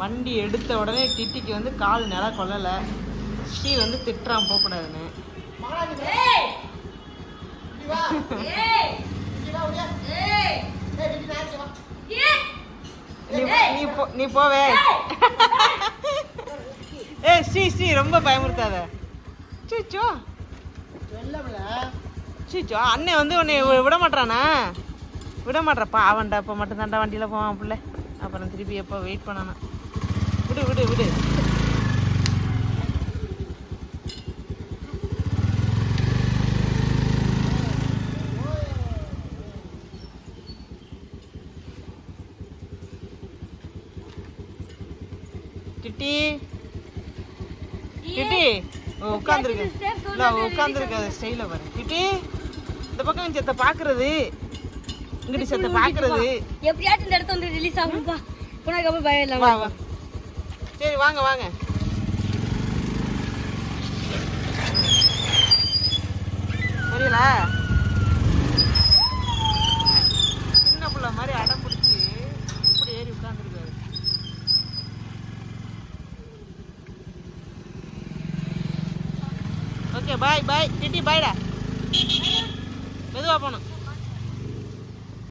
வண்டி எடுத்த உடனே டிட்டிக்கு வந்து கால் நில கொள்ளலை. ஸ்ரீ வந்து திட்டுறான் போகக்கூடாதுன்னு. நீ போ நீ போவே. ஏ ஸ்ரீ ஸ்ரீ ரொம்ப பயமுறுத்தாத. சீச்சோ சீச்சோ அண்ணன் வந்து உன்னை விட மாட்டானா விட மாட்டேறப்பா அவன்டா இப்போ மட்டும்தான்டா வண்டியில் போவான் பிள்ளை. அப்புறம் திருப்பி எப்போ வெயிட் பண்ணணும் விடு விடு விடு. டிட்டி டிட்டி உட்காந்துருக்கு இல்லை உட்காந்துருக்க ஸ்டைல பாரு. டிட்டி இந்த பக்கம் செத்த பாக்குறது. இங்கிட்டு செத்த பாக்குறது. எப்படியாச்சும் இந்த இடத்த வந்து ரிலீஸ் ஆகும்பா உனக்கு அப்புறம் பயம் வா இல்லாம வா சரி வாங்க வாங்க. புரியல? சின்ன புள்ள மாதிரி அடம் பிடிச்சி இப்படி ஏறி உட்காந்துருக்காரு ஓகே பாய் பாய் டிட்டி பாய்டா மெதுவாக போகணும்.